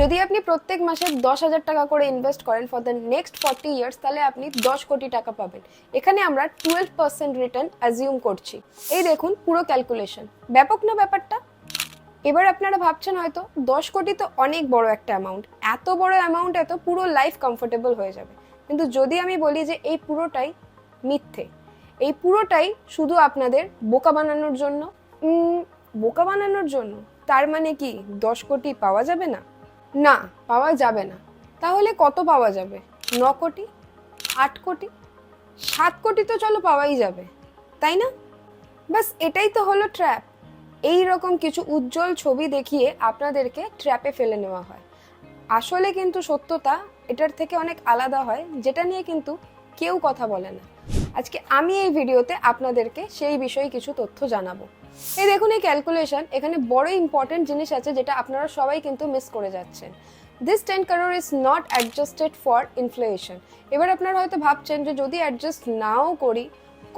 যদি আপনি প্রত্যেক মাসে দশ হাজার টাকা করে ইনভেস্ট করেন for the next forty years তাহলে আপনি দশ কোটি টাকা পাবেন। এখানে আমরা টুয়েলভ পার্সেন্ট রিটার্ন অ্যাজিউম করছি। এই দেখুন পুরো ক্যালকুলেশন ব্যাপক না ব্যাপারটা? এবার আপনারা ভাবছেন হয়তো দশ কোটি তো অনেক বড় একটা অ্যামাউন্ট এত বড় অ্যামাউন্ট এত পুরো লাইফ কমফোর্টেবল হয়ে যাবে। কিন্তু যদি আমি বলি যে এই পুরোটাই মিথ্যে, এই পুরোটাই শুধু আপনাদের বোকা বানানোর জন্য? বোকা বানানোর জন্য? তার মানে কি দশ কোটি পাওয়া যাবে না? না, পাওয়া যাবে না। তাহলে কত পাওয়া যাবে? ন কোটি? আট কোটি? সাত কোটি তো চলো পাওয়াই যাবে, তাই না? বাস এটাই তো হলো ট্র্যাপ এই রকম কিছু উজ্জ্বল ছবি দেখিয়ে আপনাদেরকে ট্র্যাপে ফেলে নেওয়া হয়। আসলে কিন্তু সত্যতা এটার থেকে অনেক আলাদা হয়, যেটা নিয়ে কিন্তু কেউ কথা বলে না। আজকে আমি এই ভিডিওতে আপনাদেরকে সেই বিষয়ে কিছু তথ্য জানাব। এই দেখুন, এই ক্যালকুলেশন এখানে বড় ইম্পর্টেন্ট জিনিস আছে যেটা আপনারা সবাই কিন্তু মিস করে যাচ্ছেন। This ten crore is not adjusted for inflation এবার আপনারা হয়তো ভাবছেন যে যদি অ্যাডজাস্ট নাও করি,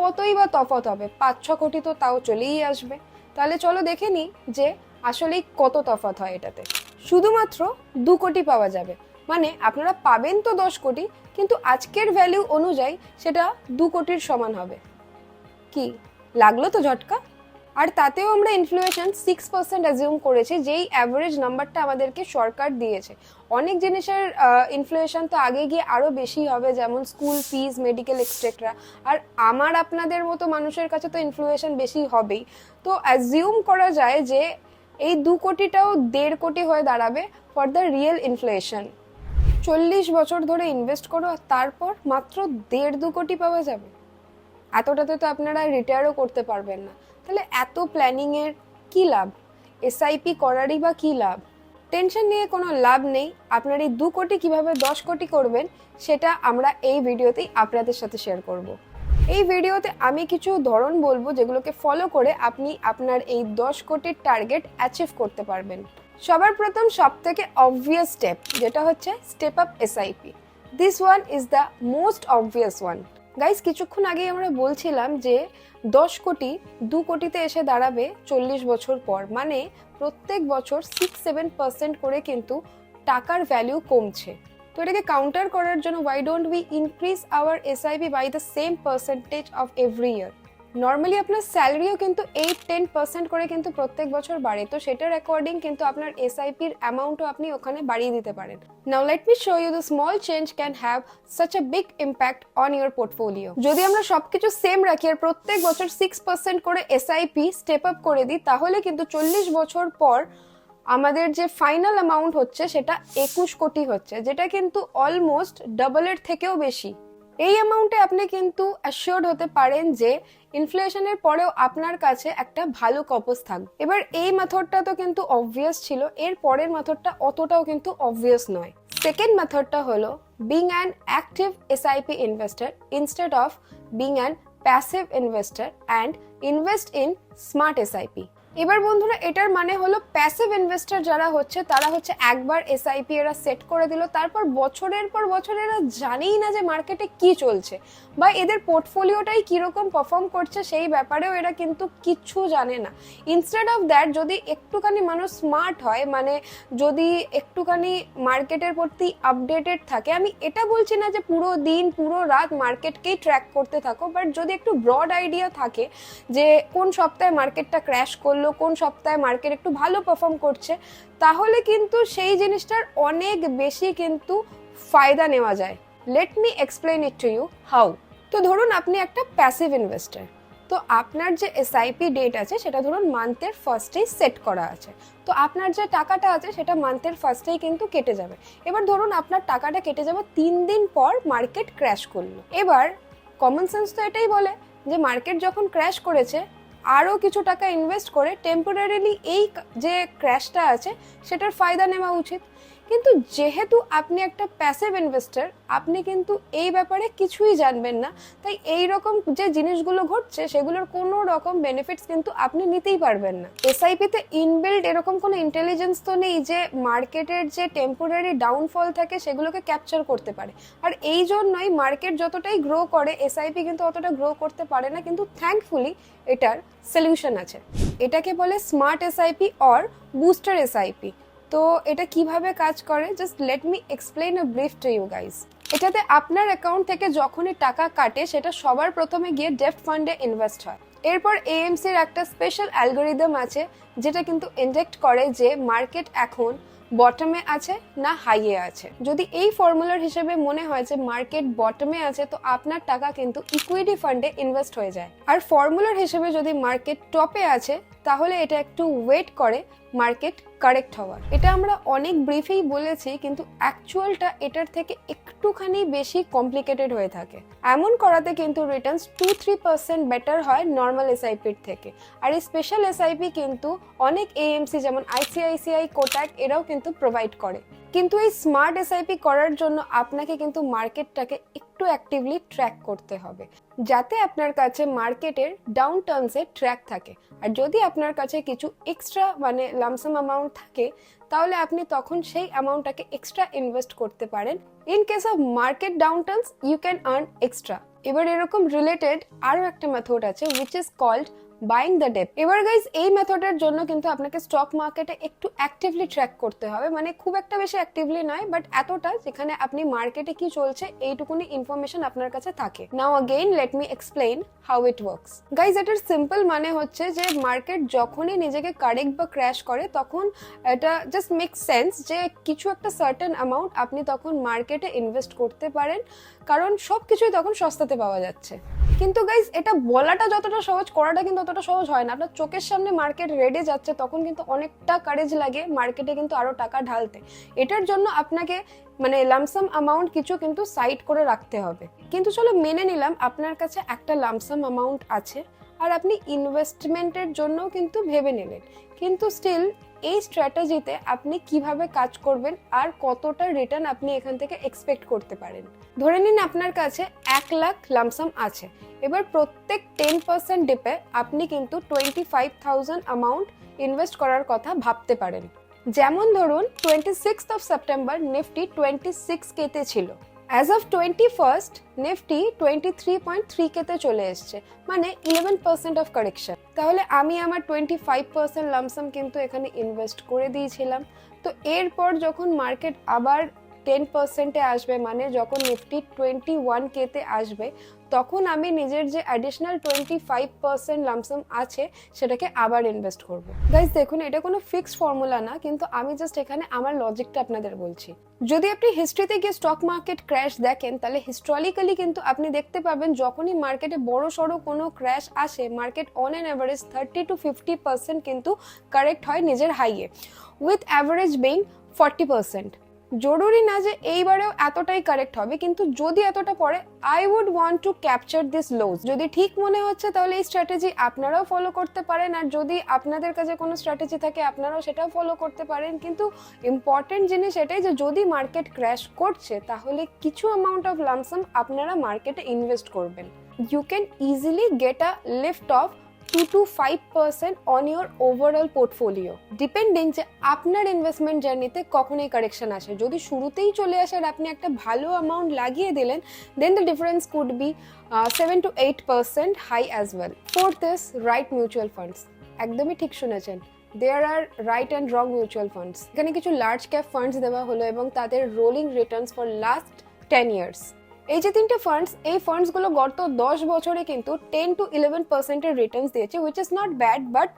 কতই বা তফাৎ হবে? পাঁচ, ছ কোটি তো তাও চলেই আসবে। তাহলে চলো দেখে নিই যে আসলেই কত তফাৎ হয় এটাতে। শুধুমাত্র দু কোটি পাওয়া যাবে। মানে আপনারা পাবেন তো দশ কোটি, কিন্তু আজকের ভ্যালু অনুযায়ী সেটা দু কোটির সমান হবে। কি? লাগল তো ঝটকা? আর তাতেও আমরা ইনফ্লুয়েশন সিক্স পার্সেন্ট অ্যাজিউম করেছি, যেই অ্যাভারেজ নাম্বারটা আমাদেরকে সরকার দিয়েছে। অনেক জিনিসের ইনফ্লুয়েশন তো আগে গিয়ে আরও বেশি হবে, যেমন স্কুল ফিজ মেডিকেল এক্সট্রেকরা আর আমার আপনাদের মতো মানুষের কাছে তো ইনফ্লুয়েশন বেশি হবেই। তো অ্যাজিউম করা যায় যে এই দু কোটিটাও দেড় কোটি হয়ে দাঁড়াবে ফর দ্য রিয়েল ইনফ্লেশন চল্লিশ বছর ধরে ইনভেস্ট করো আর তারপর মাত্র দেড় দু কোটি পাওয়া যাবে। এতটাতে তো আপনারা রিটায়ারও করতে পারবেন না। তাহলে এত প্ল্যানিংয়ের কী লাভ? এসআইপি করারই বা কী লাভ? টেনশন নিয়ে কোনো লাভ নেই। আপনার এই দু কোটি কীভাবে দশ কোটি করবেন, সেটা আমরা এই ভিডিওতেই আপনাদের সাথে শেয়ার করব। এই ভিডিওতে আমি কিছু ধরন বলব যেগুলোকে ফলো করে আপনি আপনার এই দশ কোটির টার্গেট অ্যাচিভ করতে পারবেন। সবার প্রথম সব থেকে অবভিয়াস স্টেপ যেটা হচ্ছে step up SIP this one is the most obvious one guys কিছুক্ষণ আগে আমরা বলছিলাম যে দশ কোটি, দু কোটিতে এসে দাঁড়াবে চল্লিশ বছর পর। মানে প্রত্যেক বছর সিক্স সেভেন পার্সেন্ট করে কিন্তু টাকার ভ্যালু কমছে। তো এটাকে কাউন্টার করার জন্য why don't we increase our SIP by the same percentage of every year normally আপনার স্যালারিও কিন্তু এইট টেন পার্সেন্ট করে কিন্তু প্রত্যেক বছর বাড়ে। তো সেটার অ্যাকর্ডিং কিন্তু আপনার এসআইপির অ্যামাউন্টও আপনি ওখানে বাড়িয়ে দিতে পারেন। Now let me show you the small change can have such a big impact on your portfolio যদি আমরা সবকিছু সেম রাখি আর প্রত্যেক বছর সিক্স পার্সেন্ট করে এস এসআইপি স্টেপ আপ করে দিই, তাহলে কিন্তু চল্লিশ বছর পর আমাদের যে ফাইনাল অ্যামাউন্ট হচ্ছে সেটা একুশ কোটি হচ্ছে, যেটা কিন্তু অলমোস্ট ডাবলের থেকেও বেশি। এই অ্যামাউন্টে আপনি কিন্তু অ্যাসিওর্ড হতে পারেন যে ইনফ্লেশনের পরেও আপনার কাছে একটা ভালো কপস থাকবে এবার এই মেথডটা তো কিন্তু অবভিয়াস ছিল, এর পরের মেথডটা অতটাও কিন্তু অবভিয়াস নয়। সেকেন্ড মেথডটা হলো being an active SIP investor instead of being an passive investor and invest in smart SIP এবার বন্ধুরা, এটার মানে হলো প্যাসিভ ইনভেস্টর যারা হচ্ছে, তারা হচ্ছে একবার এসআইপি এরা সেট করে দিল, তারপর বছরের পর বছর এরা জানেই না যে মার্কেটে কি চলছে বা এদের পোর্টফোলিওটাই কীরকম পারফর্ম করছে সেই ব্যাপারেও এরা কিন্তু কিচ্ছু জানে না। ইনস্টেড অফ দ্যাট যদি একটুখানি মানুষ স্মার্ট হয় মানে যদি একটুখানি মার্কেটের প্রতি আপডেটেড থাকে, আমি এটা বলছি না যে পুরো দিন, পুরো রাত মার্কেটকেই ট্র্যাক করতে থাকো বাট যদি একটু ব্রড আইডিয়া থাকে যে কোন সপ্তাহে মার্কেটটা ক্র্যাশ করল কোন সপ্তাহে মার্কেট একটু ভালো পারফর্ম করছে, তাহলে কিন্তু সেই জিনিসটার অনেক বেশি কিন্তু ফায়দা নেওয়া যায়। Let me explain it to you how তো ধরুন আপনি একটা প্যাসিভ ইনভেস্টার তো আপনার যে এসআইপি ডেট আছে সেটা ধরুন মান্থের ফার্স্টেই সেট করা আছে। তো আপনার যে টাকাটা আছে সেটা মান্থের ফার্স্টেই কিন্তু কেটে যাবে। এবার ধরুন আপনার টাকাটা কেটে যাবে তিন দিন পর মার্কেট ক্র্যাশ করল। এবার কমন সেন্স তো এটাই বলে যে মার্কেট যখন ক্র্যাশ করেছে আরও কিছু টাকা ইনভেস্ট করে টেম্পোরারিলি এই যে ক্র্যাশটা আছে সেটার ফায়দা নেওয়া উচিত। কিন্তু যেহেতু আপনি একটা প্যাসিভ ইনভেস্টার আপনি কিন্তু এই ব্যাপারে কিছুই জানবেন না। তাই এই রকম যে জিনিসগুলো ঘটছে, সেগুলোর কোনো রকম বেনিফিটস কিন্তু আপনি নিতেই পারবেন না। এসআইপিতে ইনবিল্ড এরকম কোনো ইন্টেলিজেন্স তো নেই যে মার্কেটের যে টেম্পোরারি ডাউনফল থাকে, সেগুলোকে ক্যাপচার করতে পারে। আর এই জন্যই মার্কেট যতটাই গ্রো করে এসআইপি কিন্তু অতটা গ্রো করতে পারে না, কিন্তু থ্যাঙ্কফুলি এটার সলিউশন আছে। এটাকে বলে smart SIP or booster SIP তো এটা কীভাবে কাজ করে? Just let me explain a brief to you guys এটাতে আপনার অ্যাকাউন্ট থেকে যখনই টাকা কাটে, সেটা সবার প্রথমে গিয়ে ডেফট ফান্ডে ইনভেস্ট হয়। এরপর এএমসির একটা স্পেশাল অ্যালগোরিদম আছে, যেটা কিন্তু ইন্ডেক্ট করে যে মার্কেট এখন বটমে আছে না হাইয়ে আছে। যদি এই ফর্মুলার হিসেবে মনে হয় যে মার্কেট বটমে আছে, তো আপনার টাকা কিন্তু ইকুইটি ফান্ডে ইনভেস্ট হয়ে যায়। আর ফর্মুলার হিসেবে যদি মার্কেট টপে আছে, তাহলে এটা একটু ওয়েট করে মার্কেট কারেক্ট হওয়ার। এটা আমরা অনেক ব্রিফেই বলেছি, কিন্তু অ্যাকচুয়ালটা এটার থেকে একটুখানি বেশি কমপ্লিকেটেড হয়ে থাকে। এমন করাতে কিন্তু returns two three percent better হয় নর্মাল এসআইপির থেকে। আর এই স্পেশাল এসআইপি কিন্তু অনেক এএমসি যেমন আইসিআইসিআই কোটাক এরাও কিন্তু প্রোভাইড করে। কিন্তু এই স্মার্ট এসআইপি করার জন্য আপনাকে কিন্তু মার্কেটটাকে একটু অ্যাক্টিভলি ট্র্যাক করতে হবে। যাতে আপনার কাছে মার্কেটের ডাউন টার্নসে ট্র্যাক থাকে। আর যদি আপনার কাছে কিছু এক্সট্রা মানে লামসাম অ্যামাউন্ট থাকে, তাহলে আপনি তখন সেই অ্যামাউন্টটাকে এক্সট্রা ইনভেস্ট করতে পারেন। In case of market downturns you can earn extra এবার এরকম রিলেটেড আরও একটা মেথড আছে which is called buying the dip এবার গাইজ এই মেথডের জন্য কিন্তু আপনাকে স্টক মার্কেটে একটু অ্যাক্টিভলি ট্র্যাক করতে হবে। মানে খুব একটা বেশি অ্যাক্টিভলি নয় বাট এতটা যেখানে আপনি মার্কেটে কি চলছে, এইটুকুনি ইনফরমেশন আপনার কাছে থাকে। Now again let me explain how it works guys এটার সিম্পল মানে হচ্ছে যে মার্কেট যখনই নিজেকে কারেক্ট বা ক্র্যাশ করে, তখন এটা জাস্ট মেক সেন্স যে কিছু একটা সার্টেন অ্যামাউন্ট আপনি তখন মার্কেটে ইনভেস্ট করতে পারেন। কারণ সব কিছুই তখন সস্তা সস্তাতে পাওয়া যাচ্ছে। কিন্তু গাইজ এটা বলাটা যতটা সহজ, করাটা কিন্তু অতটা সহজ হয় না। আপনার চোখের সামনে মার্কেট রেডে যাচ্ছে, তখন কিন্তু অনেকটা কারেজ লাগে মার্কেটে কিন্তু আরও টাকা ঢালতে। এটার জন্য আপনাকে মানে লামসাম অ্যামাউন্ট কিছু কিন্তু সাইড করে রাখতে হবে। কিন্তু চলো মেনে নিলাম, আপনার কাছে একটা লামসাম অ্যামাউন্ট আছে আর আপনি ইনভেস্টমেন্টের জন্য কিন্তু ভেবে নিলেন। কিন্তু স্টিল এই স্ট্র্যাটেজিতে আপনি কীভাবে কাজ করবেন আর কতটা রিটার্ন আপনি এখান থেকে এক্সপেক্ট করতে পারেন। ধরে নিন আপনার কাছে এক লাখ লামসাম আছে। এবার প্রত্যেক টেন পার্সেন্ট ডিপে আপনি কিন্তু twenty five thousand amount invest করার কথা ভাবতে পারেন। যেমন ধরুন twenty six of September Nifty twenty six কেতে ছিল। As of twenty first Nifty twenty three point three কেতে চলে এসছে। মানে ইলেভেন পার্সেন্ট অফ কারেকশন তাহলে আমি আমার টোয়েন্টি ফাইভ পার্সেন্ট লামসাম কিন্তু এখানে ইনভেস্ট করে দিয়েছিলাম। তো এরপর যখন মার্কেট আবার টেন পার্সেন্টে আসবে মানে যখন নিফটি টোয়েন্টি ওয়ান কেতে আসবে, তখন আমি নিজের যে additional twenty five percent lump sum আছে, সেটাকে আবার ইনভেস্ট করব। গাইজ দেখুন, এটা কোনো ফিক্সড ফর্মুলা না, কিন্তু আমি জাস্ট এখানে আমার লজিকটা আপনাদের বলছি। যদি আপনি হিস্ট্রিতে গিয়ে স্টক মার্কেট ক্র্যাশ দেখেন, তাহলে হিস্টোরিক্যালি কিন্তু আপনি দেখতে পাবেন যখনই মার্কেটে বড় সড়ো কোনো ক্র্যাশ আসে market on an average thirty to fifty percent কিন্তু কারেক্ট হয় নিজের হাইয়ে with average being forty percent জরুরি না যে এইবারেও এতটাই কারেক্ট হবে, কিন্তু যদি এতটা পড়ে I would want to capture this lows যদি ঠিক মনে হচ্ছে, তাহলে এই স্ট্র্যাটেজি আপনারাও ফলো করতে পারেন, আর যদি আপনাদের কাছে কোনো স্ট্র্যাটেজি থাকে, আপনারাও সেটাও ফলো করতে পারেন। কিন্তু ইম্পর্টেন্ট জিনিস এটাই যে যদি মার্কেট ক্র্যাশ করছে, তাহলে কিছু অ্যামাউন্ট অফ লামসাম আপনারা মার্কেটে ইনভেস্ট করবেন। You can easily get a lift of two to five percent on your overall portfolio depending যে আপনার ইনভেস্টমেন্ট জার্নিতে কখন এই কারেকশন আসে। যদি শুরুতেই চলে আসে আর আপনি একটা ভালো অ্যামাউন্ট লাগিয়ে দিলেন then the difference could be seven to eight percent high as well fourth is right mutual funds একদমই ঠিক শুনেছেন। There are right and wrong mutual funds এখানে কিছু লার্জ ক্যাপ ফান্ডস দেওয়া হলো এবং তাদের rolling returns for last ten years এই যে তিনটে ফান্ডস এই ফান্ডসগুলো গত দশ বছরে কিন্তু টেন টু ইলেভেন পার্সেন্টের রিটার্নস দিয়েছে which is not bad but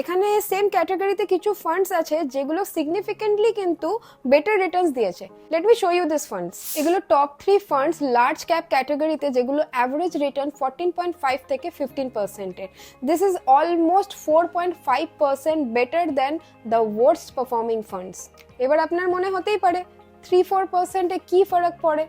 এখানে সেম ক্যাটাগরিতে কিছু ফান্ডস আছে যেগুলো সিগনিফিকেন্টলি কিন্তু বেটার রিটার্নস দিয়েছে। Let me show you this funds এগুলো top three funds large cap ক্যাটাগরিতে যেগুলো average return fourteen point five থেকে ফিফটিন পার্সেন্টের this is almost four point five percent better than the worst performing funds এবার আপনার মনে হতেই পারে থ্রি ফোর পার্সেন্টে কী ফারাক পড়ে?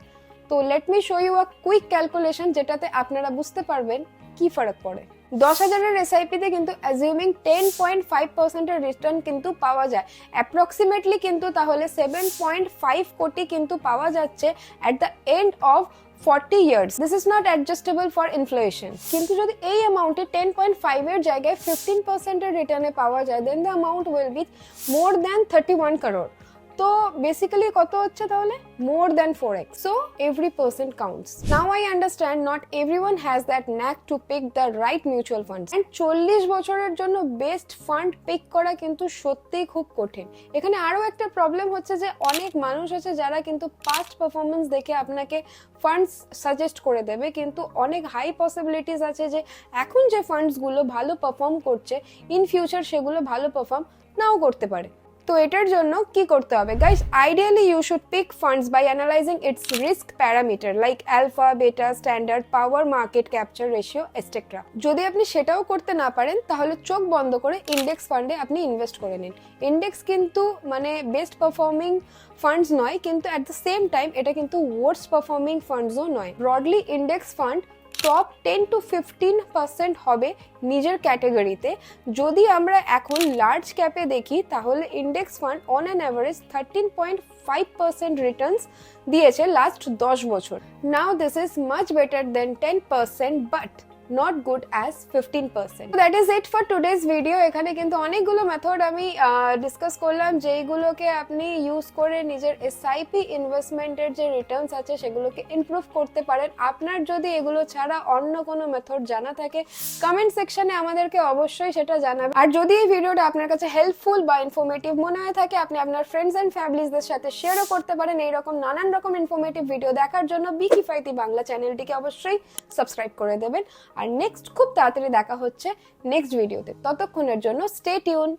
তো let me show you a quick calculation যেটাতে আপনারা বুঝতে পারবেন কি ফারাক পড়ে। দশ হাজারের এসআইপিতে কিন্তু অ্যাজিউমিং টেন পয়েন্ট ফাইভ পার্সেন্টের রিটার্ন কিন্তু পাওয়া যায়। অ্যাপ্রক্সিমেটলি কিন্তু তাহলে সেভেন পয়েন্ট ফাইভ কোটি কিন্তু পাওয়া যাচ্ছে at the end of forty years this is not adjustable for inflation কিন্তু যদি এই অ্যামাউন্টে টেন পয়েন্ট ফাইভের জায়গায় ফিফটিন পার্সেন্টের রিটার্নে পাওয়া যায় then the amount will be more than thirty one crore তো বেসিক্যালি কত হচ্ছে তাহলে? More than four x so every percent counts now I understand not every one has that knack to pick the right mutual funds and চল্লিশ বছরের জন্য best fund pick করা কিন্তু সত্যিই খুব কঠিন। এখানে আরও একটা প্রবলেম হচ্ছে যে অনেক মানুষ আছে যারা কিন্তু পাস্ট পারফরমেন্স দেখে আপনাকে ফান্ডস সাজেস্ট করে দেবে। কিন্তু অনেক হাই পসিবিলিটিস আছে যে এখন যে ফান্ডসগুলো ভালো পারফর্ম করছে ইন ফিউচার সেগুলো ভালো পারফর্ম নাও করতে পারে। তো এটার জন্য কি করতে হবে? Guys ideally you should pick funds by analysing its risk parameter like alpha beta standard power market capture ratio etcetera যদি আপনি সেটাও করতে না পারেন, তাহলে চোখ বন্ধ করে ইন্ডেক্স ফান্ডে আপনি ইনভেস্ট করে নিন। ইন্ডেক্স কিন্তু মানে বেস্ট পারফর্মিং ফান্ডস নয়, কিন্তু অ্যাট দ্য সেম টাইম এটা কিন্তু ওয়ার্স পারফর্মিং ফান্ডসও নয়। Broadly index fund top ten to fifteen percent হবে নিজের ক্যাটাগরিতে যদি আমরা এখন লার্জ ক্যাপে দেখি, তাহলে index fund on an average thirteen point five percent returns দিয়েছে লাস্ট দশ বছর। Now this is much better than ten percent but not good as fifteen percent that is it for today's video এখানে কিন্তু অনেকগুলো method আমি discuss করলাম, যেইগুলোকে আপনি ইউজ করে নিজের এসআইপি ইনভেস্টমেন্টের যে রিটার্নস আছে, সেগুলোকে ইমপ্রুভ করতে পারেন। আপনার যদি এগুলো ছাড়া অন্য কোনো মেথড জানা থাকে কমেন্ট সেকশনে আমাদেরকে অবশ্যই সেটা জানাবেন। আর যদি এই ভিডিওটা আপনার কাছে হেল্পফুল বা ইনফরমেটিভ মনে হয়ে থাকে, আপনি আপনার ফ্রেন্ডস অ্যান্ড ফ্যামিলিজদের সাথে শেয়ারও করতে পারেন। এইরকম নানান রকম ইনফরমেটিভ ভিডিও দেখার জন্য বিকি ফাইতি বাংলা চ্যানেলটিকে অবশ্যই সাবস্ক্রাইব করে দেবেন। আর নেক্সট খুব তাড়াতাড়ি দেখা হচ্ছে নেক্সট ভিডিওতে ততক্ষণের জন্য স্টে টিউন